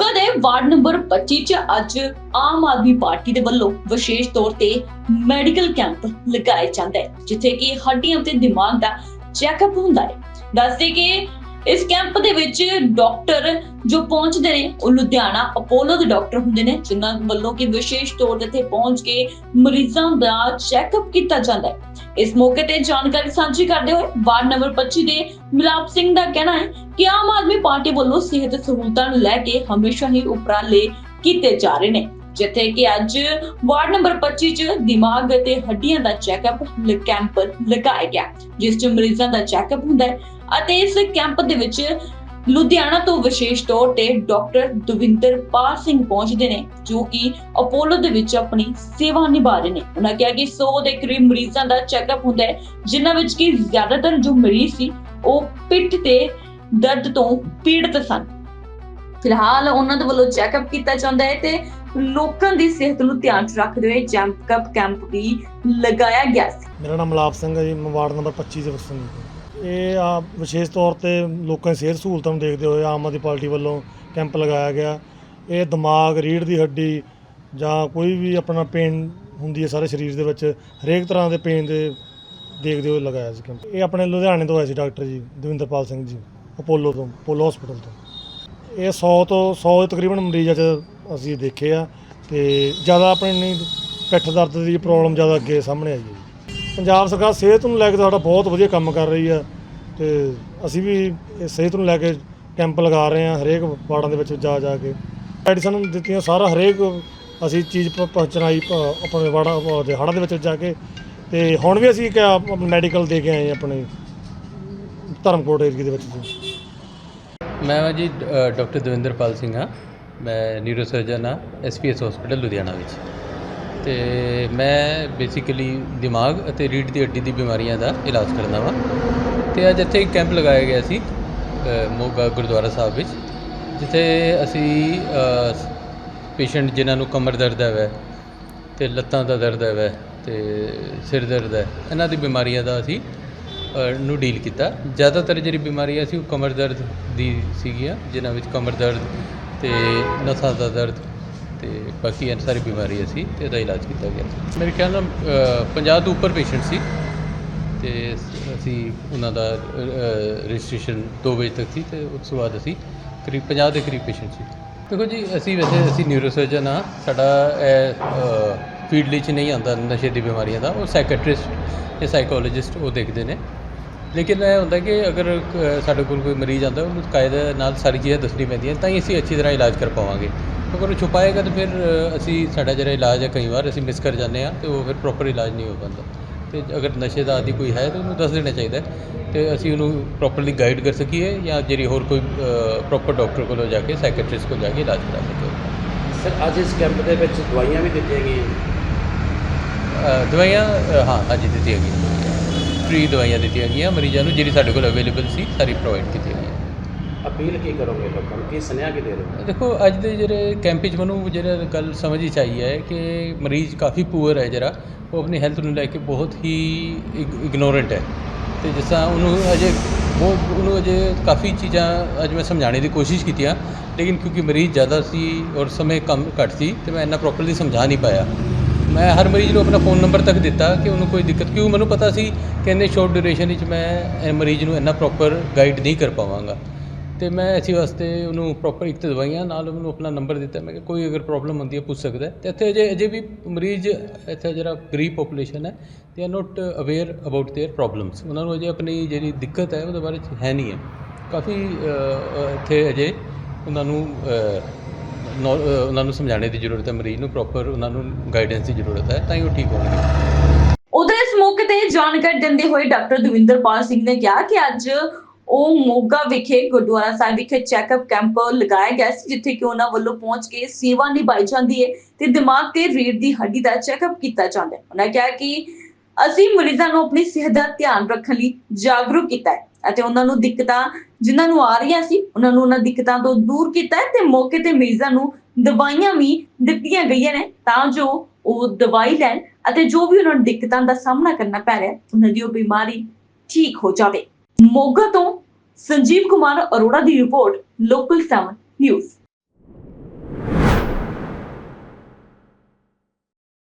ਦੇ ward number 25 ਚ ਅੱਜ ਆਮ ਆਦਮੀ ਪਾਰਟੀ ਦੇ ਵੱਲੋਂ ਵਿਸ਼ੇਸ਼ ਤੌਰ ਤੇ ਮੈਡੀਕਲ ਕੈਂਪ ਲਗਾਇਆ ਜਾਂਦਾ ਹੈ ਜਿੱਥੇ ਕਿ ਹੱਡੀਆਂ ਤੇ ਦਿਮਾਗ ਦਾ ਚੈੱਕਅਪ ਹੁੰਦਾ ਹੈ। ਦੱਸਦੇ ਕਿ ਇਸ ਕੈਂਪ ਦੇ ਵਿੱਚ ਡਾਕਟਰ ਜੋ ਪਹੁੰਚਦੇ ਨੇ, ਉਹ ਲੁਧਿਆਣਾ ਅਪੋਲੋ ਦੇ ਡਾਕਟਰ ਹੁੰਦੇ ਨੇ, ਜਿਨ੍ਹਾਂ ਵੱਲੋਂ ਕਿ ਵਿਸ਼ੇਸ਼ ਤੌਰ ਤੇ ਇੱਥੇ ਪਹੁੰਚ ਕੇ ਮਰੀਜ਼ਾਂ ਦਾ ਚੈੱਕਅਪ ਕੀਤਾ ਜਾਂਦਾ ਹੈ। ਇਸ ਮੌਕੇ ਤੇ ਜਾਣਕਾਰੀ ਸਾਂਝੀ ਕਰਦੇ ਹੋਏ ਵਾਰਡ ਨੰਬਰ 25 ਦੇ ਮਿਲਾਪ ਸਿੰਘ ਦਾ ਕਹਿਣਾ ਹੈ ਕਿ ਆਮ ਆਦਮੀ ਪਾਰਟੀ ਵੱਲੋਂ ਸਿਹਤ ਸਹੂਲਤਾਂ ਨੂੰ ਲੈ ਕੇ ਹਮੇਸ਼ਾ ਹੀ ਉਪਰਾਲੇ ਕੀਤੇ ਜਾ ਰਹੇ ਨੇ। ਜਿੱਥੇ ਕਿ ਅੱਜ ਵਾਰਡ ਨੰਬਰ 25 ਚ ਦਿਮਾਗ ਅਤੇ ਹੱਡੀਆਂ ਦਾ ਚੈੱਕਅਪ ਕੈਂਪ ਲਗਾਇਆ ਗਿਆ, ਜਿਸ ਚ ਮਰੀਜ਼ਾਂ ਦਾ ਚੈੱਕਅਪ ਹੁੰਦਾ ਹੈ ਅਤੇ ਇਸ ਕੈਂਪ ਦੇ ਵਿੱਚ ਲੁਧਿਆਣਾ ਤੋਂ ਵਿਸ਼ੇਸ਼ ਤੌਰ ਤੇ ਡਾਕਟਰ ਦਵਿੰਦਰ ਪਾਲ ਸਿੰਘ ਪਹੁੰਚਦੇ ਨੇ, ਜੋ ਕਿ ਅਪੋਲੋ ਦੇ ਵਿੱਚ ਆਪਣੀ ਸੇਵਾ ਨਿਭਾ ਰਹੇ ਨੇ। ਉਹਨਾਂ ਕਿਹਾ ਕਿ 100 ਦੇ ਕਰੀਬ ਮਰੀਜ਼ਾਂ ਦਾ ਚੈੱਕਅਪ ਹੁੰਦਾ ਹੈ, ਜਿਨ੍ਹਾਂ ਵਿੱਚ ਕਿ ਜ਼ਿਆਦਾਤਰ ਜੋ ਮਰੀਜ਼ ਸੀ, ਉਹ ਪਿੱਠ ਤੇ ਦਰਦ ਤੋਂ ਪੀੜਤ ਸਨ। ਫਿਲਹਾਲ ਉਹਨਾਂ ਦੇ ਵੱਲੋਂ ਚੈੱਕਅਪ ਕੀਤਾ ਜਾਂਦਾ ਹੈ ਤੇ ਲੋਕਾਂ ਦੀ ਸਿਹਤ ਨੂੰ ਧਿਆਨ 'ਚ ਰੱਖਦੇ ਹੋਏ ਚੈੱਕਅਪ ਕੈਂਪ ਵੀ ਲਗਾਇਆ ਗਿਆ ਸੀ। ਮੇਰਾ ਨਾਮ ਮਲਾਪ ਸਿੰਘ ਹੈ ਜੀ, ਮੈਂ ਵਾਰਡ ਨੰਬਰ 25 ਦੇ ਵਸਨੀਕ ਇਹ ਆ ਵਿਸ਼ੇਸ਼ ਤੌਰ ਤੇ ਲੋਕਾਂ ਦੀ ਸਿਹਤ ਸਹੂਲਤਾਂ ਨੂੰ ਦੇਖਦੇ ਹੋਏ ਆਮ ਆਦਮੀ ਪਾਰਟੀ ਵੱਲੋਂ ਕੈਂਪ ਲਗਾਇਆ ਗਿਆ। ਇਹ ਦਿਮਾਗ ਰੀੜ ਦੀ ਹੱਡੀ ਜਾਂ ਕੋਈ ਵੀ ਆਪਣਾ ਪੇਨ ਹੁੰਦੀ ਹੈ ਸਾਰੇ ਸਰੀਰ ਦੇ ਵਿੱਚ, ਹਰੇਕ ਤਰ੍ਹਾਂ ਦੇ ਪੇਨ ਦੇ ਦੇਖਦੇ ਹੋਏ ਲਗਾਇਆ ਸੀ ਕੈਂਪ। ਇਹ ਆਪਣੇ ਲੁਧਿਆਣੇ ਤੋਂ ਆਏ ਸੀ ਡਾਕਟਰ ਜੀ, ਦਵਿੰਦਰਪਾਲ ਸਿੰਘ ਜੀ, ਅਪੋਲੋ ਤੋਂ, ਅਪੋਲੋ ਹਸਪੀਟਲ ਤੋਂ। ਇਹ 100 ਤੋਂ 100 ਤਕਰੀਬਨ ਮਰੀਜ਼ਾਂ 'ਚ ਅਸੀਂ ਦੇਖੇ ਆ ਤੇ ਜ਼ਿਆਦਾ ਆਪਣੇ ਨਹੀਂ, ਪਿੱਠ ਦਰਦ ਦੀ ਪ੍ਰੋਬਲਮ ਜ਼ਿਆਦਾ ਅੱਗੇ ਸਾਹਮਣੇ ਆਈ ਹੈ ਪੰਜਾਬ ਸਰਕਾਰ ਸਿਹਤ ਨੂੰ ਲੈ ਕੇ ਸਾਡਾ ਬਹੁਤ ਵਧੀਆ ਕੰਮ ਕਰ ਰਹੀ ਆ ਤੇ ਅਸੀਂ ਵੀ ਇਹ ਸਿਹਤ ਨੂੰ ਲੈ ਕੇ ਕੈਂਪ ਲਗਾ ਰਹੇ ਹਾਂ ਹਰੇਕ ਵਾਰਡਾਂ ਦੇ ਵਿੱਚ ਜਾ ਜਾ ਕੇ। ਮੈਡੀਸਨ ਦਿੱਤੀਆਂ ਸਾਰਾ ਹਰੇਕ ਅਸੀਂ ਚੀਜ਼ ਪ- ਪਹੁੰਚਾਈ ਪ- ਆਪਣੇ ਵਾਰਡਾਂ ਦੇ ਹੜ੍ਹਾਂ ਦੇ ਵਿੱਚ ਜਾ ਕੇ ਤੇ ਹੁਣ ਵੀ ਅਸੀਂ ਇੱਕ ਮੈਡੀਕਲ ਦੇ ਕੇ ਆਏ ਆਪਣੇ ਧਰਮਕੋਟ ਏਰੀਏ ਦੇ ਵਿੱਚ ਮੈਂ ਜੀ ਡਾਕਟਰ ਦਵਿੰਦਰਪਾਲ ਸਿੰਘ ਹਾਂ। ਮੈਂ ਨਿਊਰੋ ਸਰਜਨ ਹਾਂ ਐਸਪੀਐਸ ਹਸਪੀਟਲ ਲੁਧਿਆਣਾ ਵਿੱਚ। ਤੇ ਮੈਂ ਬੇਸਿਕਲੀ ਦਿਮਾਗ ਅਤੇ ਰੀੜ ਦੀ ਹੱਡੀ ਦੀ ਬਿਮਾਰੀਆਂ ਦਾ ਇਲਾਜ ਕਰਦਾ ਵਾਂ। ਤੇ ਅੱਜ ਇੱਥੇ ਇੱਕ ਕੈਂਪ ਲਗਾਇਆ ਗਿਆ ਸੀ ਮੋਗਾ ਗੁਰਦੁਆਰਾ ਸਾਹਿਬ ਵਿੱਚ, ਜਿੱਥੇ ਅਸੀਂ ਪੇਸ਼ੈਂਟ ਜਿਨ੍ਹਾਂ ਨੂੰ ਕਮਰ ਦਰਦ ਹੈ ਵੈ ਤੇ ਲੱਤਾਂ ਦਾ ਦਰਦ ਹੈ ਵੈ ਤੇ ਸਿਰ ਦਰਦ ਹੈ, ਇਹਨਾਂ ਦੀ ਬਿਮਾਰੀਆਂ ਦਾ ਅਸੀਂ ਨੂੰ ਡੀਲ ਕੀਤਾ। ਜ਼ਿਆਦਾਤਰ ਜਿਹੜੀ ਬਿਮਾਰੀਆਂ ਸੀ ਉਹ ਕਮਰ ਦਰਦ ਦੀ ਸੀਗੀਆਂ, ਜਿਨ੍ਹਾਂ ਵਿੱਚ ਕਮਰ ਦਰਦ ਤੇ ਨਸਾਂ ਦਾ ਦਰਦ ਤੇ ਬਾਕੀ ਇਹ ਸਾਰੀ ਬਿਮਾਰੀ ਅਸੀਂ ਤੇ ਇਹਦਾ ਇਲਾਜ ਕੀਤਾ ਗਿਆ। ਮੇਰੇ ਖਿਆਲ ਨਾਲ ਅ, 50 ਤੋਂ ਉੱਪਰ ਪੇਸ਼ੈਂਟ ਸੀ ਤੇ ਅਸੀਂ ਉਹਨਾਂ ਦਾ ਰਜਿਸਟ੍ਰੇਸ਼ਨ 2 ਵਜੇ ਤੱਕ ਸੀ ਤੇ ਉਸ ਤੋਂ ਬਾਅਦ ਅਸੀਂ ਕਰੀਬ 50 ਦੇ ਕਰੀਬ ਪੇਸ਼ੈਂਟ ਸੀ। ਦੇਖੋ ਜੀ ਅਸੀਂ ਵੈਸੇ ਅਸੀਂ ਨਿਊਰੋਸਰਜਨ ਆ ਸਾਡਾ ਫੀਲਡ ਵਿੱਚ ਨਹੀਂ ਆਉਂਦਾ ਨਸ਼ੇ ਦੀ ਬਿਮਾਰੀਆਂ ਦਾ ਉਹ ਸਾਈਕੈਟ੍ਰਿਸਟ ਜਾਂ ਸਾਈਕੋਲੋਜਿਸਟ ਉਹ ਦੇਖਦੇ ਨੇ। ਲੇਕਿਨ ਇਹ ਹੁੰਦਾ ਕਿ ਅਗਰ ਕ- ਸਾਡੇ ਕੋਲ ਕੋਈ ਮਰੀਜ਼ ਆਉਂਦਾ ਉਹਨੂੰ ਕਾਇਦੇ ਨਾਲ ਸਾਰੀ ਚੀਜ਼ਾਂ ਦੱਸਣੀ ਪੈਂਦੀਆਂ ਤਾਂ ਹੀ ਅਸੀਂ ਅੱਛੀ ਤਰ੍ਹਾਂ ਇਲਾਜ ਕਰ ਪਾਵਾਂਗੇ। ਅਗਰ ਉਹ ਛੁਪਾਏਗਾ ਤਾਂ ਫਿਰ ਅ, ਅਸੀਂ ਸਾਡਾ ਜਿਹੜਾ ਇਲਾਜ ਹੈ ਕਈ ਵਾਰ ਅਸੀਂ ਮਿਸ ਕਰ ਜਾਂਦੇ ਆ ਤੇ ਉਹ ਫਿਰ ਪ੍ਰੋਪਰ ਇਲਾਜ ਨਹੀਂ ਹੋ ਪਾਉਂਦਾ। ਤੇ ਅਗਰ ਨਸ਼ੇ ਦਾ ਆਦੀ ਕੋਈ ਹੈ ਤਾਂ ਉਹਨੂੰ ਦੱਸ ਦੇਣਾ ਚਾਹੀਦਾ ਹੈ ਤੇ ਅਸੀਂ ਉਹਨੂੰ ਪ੍ਰੋਪਰਲੀ ਗਾਈਡ ਕਰ ਸਕੀਏ ਜਾਂ ਜਿਹੜੀ ਹੋਰ ਕੋਈ ਪ੍ਰੋਪਰ ਡਾਕਟਰ ਕੋਲ ਜਾ ਕੇ ਸਾਈਕੈਟ੍ਰਿਸਟ ਕੋਲ ਜਾ ਕੇ ਇਲਾਜ ਕਰਾ ਸਕੀਏ। ਸਰ ਅੱਜ ਇਸ ਕੈਂਪ ਦੇ ਵਿੱਚ ਦਵਾਈਆਂ ਵੀ ਦਿੱਤੀਆਂ ਗਈਆਂ। ਅ, ਦਵਾਈਆਂ ਅ, ਹਾਂ ਅੱਜ ਦਿੱਤੀਆਂ ਗਈਆਂ। ਫ੍ਰੀ ਦਵਾਈਆਂ ਦਿੱਤੀਆਂ ਗਈਆਂ ਮਰੀਜ਼ਾਂ ਨੂੰ ਜਿਹੜੀ ਸਾਡੇ ਕੋਲ ਅਵੇਲੇਬਲ ਸੀ ਸਾਰੀ ਪ੍ਰੋਵਾਈਡ ਕੀਤੀ ਗਈ ਅਪੀਲ ਕੀ ਕਰੋਗੇ ਲੋਕਾਂ ਨੂੰ? ਕੀ ਸੁਨੇਹਾ ਕੀ ਦੇ ਰਹੇ ਹੋ? ਦੇਖੋ ਅੱਜ ਦੇ ਜਿਹੜੇ ਕੈਂਪ 'ਚ ਮੈਨੂੰ ਜਿਹੜਾ ਗੱਲ ਸਮਝ ਵਿੱਚ ਆਈ ਹੈ ਕਿ ਮਰੀਜ਼ ਕਾਫੀ ਪੂਅਰ ਹੈ ਜਿਹੜਾ ਉਹ ਆਪਣੀ ਹੈਲਥ ਨੂੰ ਲੈ ਕੇ ਬਹੁਤ ਹੀ ਇਗਨੋਰੈਂਟ ਹੈ। ਤੇ ਜਿਸ ਤਰ੍ਹਾਂ ਉਹਨੂੰ ਅਜੇ ਉਹ ਉਹਨੂੰ ਅਜੇ ਕਾਫੀ ਚੀਜ਼ਾਂ ਅੱਜ ਮੈਂ ਸਮਝਾਉਣ ਦੀ ਕੋਸ਼ਿਸ਼ ਕੀਤੀਆਂ ਲੇਕਿਨ ਕਿਉਂਕਿ ਮਰੀਜ਼ ਜ਼ਿਆਦਾ ਸੀ ਔਰ ਸਮੇਂ ਕਮ ਘੱਟ ਸੀ ਤੇ ਮੈਂ ਇੰਨਾ ਪ੍ਰੋਪਰਲੀ ਸਮਝਾ ਨਹੀਂ ਪਾਇਆ। ਮੈਂ ਹਰ ਮਰੀਜ਼ ਨੂੰ ਆਪਣਾ ਫੋਨ ਨੰਬਰ ਤੱਕ ਦਿੱਤਾ ਕਿ ਉਹਨੂੰ ਕੋਈ ਦਿੱਕਤ ਕਿਉਂ ਮੈਨੂੰ ਪਤਾ ਸੀ ਕਿ ਇੰਨੇ ਸ਼ਾਰਟ ਡਿਊਰੇਸ਼ਨ ਵਿੱਚ ਮੈਂ ਇਹ ਮਰੀਜ਼ ਨੂੰ ਇੰਨਾ ਪ੍ਰੋਪਰ ਗਾਈਡ ਨਹੀਂ ਕਰ ਪਾਵਾਂਗਾ ਤੇ ਮੈਂ ਇਸੇ ਵਾਸਤੇ ਉਹਨੂੰ ਪ੍ਰੋਪਰ ਇੱਕ ਤਾਂ ਦਵਾਈਆਂ ਨਾਲ ਉਹਨੂੰ ਆਪਣਾ ਨੰਬਰ ਦਿੱਤਾ ਮੈਂ ਕਿ ਕੋਈ ਅਗਰ ਪ੍ਰੋਬਲਮ ਹੁੰਦੀ ਹੈ ਪੁੱਛ ਸਕਦਾ ਹੈ। ਤੇ ਇੱਥੇ ਅਜੇ ਅਜੇ ਵੀ ਮਰੀਜ਼ ਇੱਥੇ ਜਿਹੜਾ ਗਰੀਬ ਪੋਪੂਲੇਸ਼ਨ ਹੈ they are not aware about their problems ਉਹਨਾਂ ਨੂੰ ਅਜੇ ਆਪਣੀ ਜਿਹੜੀ ਦਿੱਕਤ ਹੈ ਉਹਦੇ ਬਾਰੇ 'ਚ ਹੈ ਨਹੀਂ ਹੈ ਕਾਫੀ ਅ, ਅ, ਇੱਥੇ ਅਜੇ ਉਹਨਾਂ ਨੂੰ ਅ, ਨੌ- ਅ, ਉਹਨਾਂ ਨੂੰ ਸਮਝਾਉਣ ਦੀ ਜ਼ਰੂਰਤ ਹੈ ਮਰੀਜ਼ ਨੂੰ ਪ੍ਰੋਪਰ ਉਹਨਾਂ ਨੂੰ ਗਾਈਡੈਂਸ ਦੀ ਜ਼ਰੂਰਤ ਹੈ ਤਾਂ ਹੀ ਉਹ ਠੀਕ ਹੋਣਗੇ। ਉਧਰ ਇਸ ਮੌਕੇ ਤੇ ਜਾਣਕਾਰੀ ਦਿੰਦੇ ਹੋਏ ਡਾਕਟਰ ਦਵਿੰਦਰਪਾਲ ਸਿੰਘ ਨੇ ਕਿਹਾ ਕਿ ਅੱਜ ਉਹ ਮੋਗਾ ਵਿਖੇ ਗੁਰਦੁਆਰਾ ਸਾਹਿਬ ਵਿਖੇ ਚੈੱਕਅਪ ਕੈਂਪ ਲਗਾਇਆ ਗਿਆ ਸੀ ਜਿੱਥੇ ਕਿ ਉਹਨਾਂ ਵੱਲੋਂ ਪਹੁੰਚ ਕੇ ਸੇਵਾ ਨਿਭਾਈ ਜਾਂਦੀ ਹੈ ਤੇ ਦਿਮਾਗ ਤੇ ਰੀੜ ਦੀ ਹੱਡੀ ਦਾ ਚੈੱਕਅਪ ਕੀਤਾ ਜਾਂਦਾ ਹੈ। ਉਹਨਾਂ ਕਿਹਾ ਕਿ ਅਸੀਂ ਮਰੀਜ਼ਾਂ ਨੂੰ ਆਪਣੀ ਸਿਹਤ ਦਾ ਧਿਆਨ ਰੱਖਣ ਲਈ ਜਾਗਰੂਕ ਕੀਤਾ ਹੈ ਅਤੇ ਉਹਨਾਂ ਨੂੰ ਦਿੱਕਤਾਂ ਜਿਨ੍ਹਾਂ ਨੂੰ ਆ ਰਹੀਆਂ ਸੀ, ਉਹਨਾਂ ਨੂੰ ਉਹਨਾਂ ਦਿੱਕਤਾਂ ਤੋਂ ਦੂਰ ਕੀਤਾ ਹੈ ਤੇ ਮੌਕੇ ਤੇ ਮਰੀਜ਼ਾਂ ਨੂੰ ਦਵਾਈਆਂ ਵੀ ਦਿੱਤੀਆਂ ਗਈਆਂ ਨੇ ਤਾਂ ਜੋ ਉਹ ਦਵਾਈ ਲੈਣ ਅਤੇ ਜੋ ਵੀ ਉਹਨਾਂ ਨੂੰ ਦਿੱਕਤਾਂ ਦਾ ਸਾਹਮਣਾ ਕਰਨਾ ਪੈ ਰਿਹਾ ਉਹਨਾਂ ਦੀ ਉਹ ਬਿਮਾਰੀ ਠੀਕ ਹੋ ਜਾਵੇ। ਮੋਗਾ ਤੋਂ ਸੰਜੀਵ ਕੁਮਾਰ ਅਰੋੜਾ ਦੀ ਰਿਪੋਰਟ ਲੋਕਲ 7 ਨਿਊਜ਼।